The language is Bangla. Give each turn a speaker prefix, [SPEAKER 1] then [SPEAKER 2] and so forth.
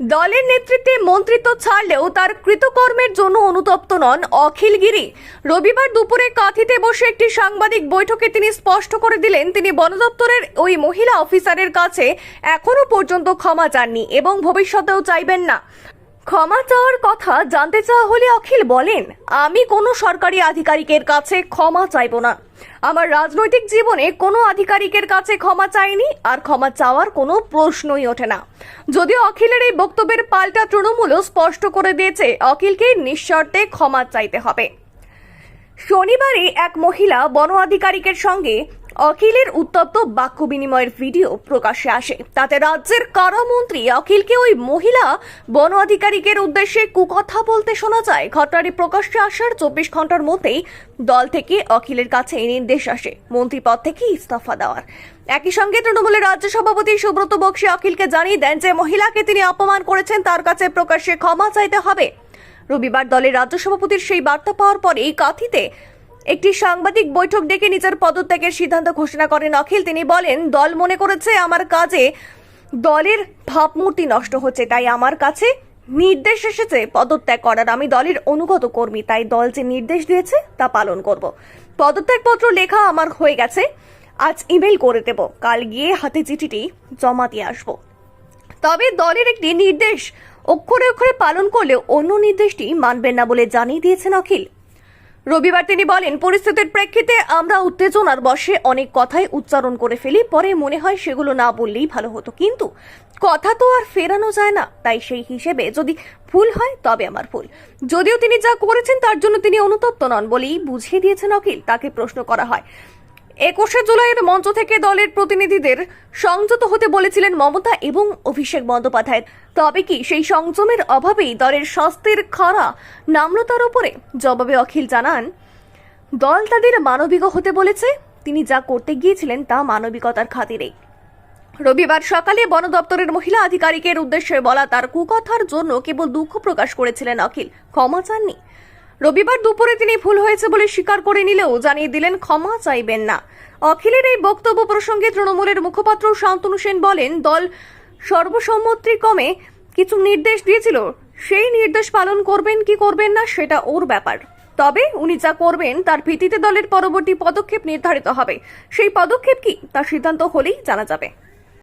[SPEAKER 1] দলের নেতৃত্বে মন্ত্রিত্ব ছাড়লেও তার কৃতকর্মের জন্য অনুতপ্ত নন অখিল গিরি রবিবার দুপুরে কাঁথিতে বসে একটি সাংবাদিক বৈঠকে তিনি স্পষ্ট করে দিলেন, তিনি বনদপ্তরের ওই মহিলা অফিসারের কাছে এখনও পর্যন্ত ক্ষমা চাননি এবং ভবিষ্যতেও চাইবেন না। ক্ষমা চাওয়ার কথা জানতে চাওয়া হলে অখিল বলেন, আমি কোনো সরকারি আধিকারিকের কাছে ক্ষমা চাইব না। আমার রাজনৈতিক জীবনে কোনো আধিকারিকের কাছে ক্ষমা চাইনি আর ক্ষমা চাওয়ার কোনো প্রশ্নই ওঠে না। যদিও অখিলের এই বক্তব্যের পাল্টা তৃণমূলও স্পষ্ট করে দিয়েছে, অখিলকে নিঃশর্তে ক্ষমা চাইতে হবে। শনিবারে এক মহিলা বন আধিকারিকের সঙ্গে অখিলের উত্তপ্ত বাক্য বিনিময়ের ভিডিও প্রকাশ্যে আসে। তাতে রাজ্যের কারামন্ত্রী অখিলকে ওই মহিলা বন আধিকারিকের উদ্দেশ্যে কুকথা বলতে শোনা যায়। ঘটনাটি প্রকাশ্যে আসার চব্বিশ ঘণ্টার মধ্যেই দল থেকে অখিলের কাছে এই নির্দেশ আসে। মন্ত্রী পদ থেকে ইস্তফা দেওয়ার। একই সঙ্গে তৃণমূলের রাজ্য সভাপতি সুব্রত বক্সী অখিলকে জানিয়ে দেন যে, মহিলাকে তিনি অপমান করেছেন, তার কাছে প্রকাশ্যে ক্ষমা চাইতে হবে। রবিবার দলের রাজ্য সভাপতির সেই বার্তা পাওয়ার পরেই কাথিতে একটি সাংবাদিক বৈঠক ডেকে নিজের পদত্যাগের সিদ্ধান্ত ঘোষণা করেন অখিল। তিনি বলেন, দল মনে করেছে আমার কাজে দলের ভাবমূর্তি নষ্ট হচ্ছে, তাই আমার কাছে নির্দেশ এসেছে পদত্যাগ করার। আমি দলের অনুগত কর্মী, তাই দল যে নির্দেশ দিয়েছে তা পালন করব। পদত্যাগপত্র লেখা আমার হয়ে গেছে, আজ ইমেল করে দেব। কাল গিয়ে হাতে চিঠিটি জমা দিয়ে আসব। তবে দলের একটি নির্দেশ অক্ষরে অক্ষরে পালন করলেও অন্য নির্দেশটি মানবেন না বলে জানিয়ে দিয়েছেন অখিল। রবিবার তিনি বলেন, পরিস্থিতির প্রেক্ষিতে আমরা উত্তেজনার বসে অনেক কথাই উচ্চারণ করে ফেলি, পরে মনে হয় সেগুলো না বললেই ভালো হতো। কিন্তু কথা তো আর ফেরানো যায় না। তাই সেই হিসেবে যদি ভুল হয়, তবে আমার ভুল। যদিও তিনি যা করেছেন, তার জন্য তিনি অনুতপ্ত নন বলেই বুঝিয়ে দিয়েছেন অখিল। তাকে প্রশ্ন করা হয় একুশে জুলাইয়ের মঞ্চ থেকে দলের প্রতিনিধিদের সংযত হতে বলেছিলেন মমতা এবং অভিষেক বন্দ্যোপাধ্যায়। তবে কি সেই সংযমের অভাবেই দলের স্বাস্থ্যের খরা নামল তার উপরে? জবাবে অখিল জানান, দল তাদের মানবিক হতে বলেছে, তিনি যা করতে গিয়েছিলেন তা মানবিকতার খাতিরেই রবিবার সকালে বন দপ্তরের মহিলা আধিকারিকের উদ্দেশ্যে বলা তার কুকথার জন্য কেবল দুঃখ প্রকাশ করেছিলেন অখিল। ক্ষমা চাননি। রবিবার দুপুরে তিনি ভুল হয়েছে বলে স্বীকার করে নিলেও জানিয়ে দিলেন ক্ষমা চাইবেন না। অখিলের এই বক্তব্য প্রসঙ্গে তৃণমূলের মুখপাত্র শান্তনু সেন বলেন, দল সর্বসম্মতিক্রমে কিছু নির্দেশ দিয়েছিল, সেই নির্দেশ পালন করবেন কি করবেন না সেটা ওর ব্যাপার। তবে উনি যা করবেন তার ভিত্তিতে দলের পরবর্তী পদক্ষেপ নির্ধারিত হবে। সেই পদক্ষেপ কি? তার সিদ্ধান্ত হলেই জানা যাবে।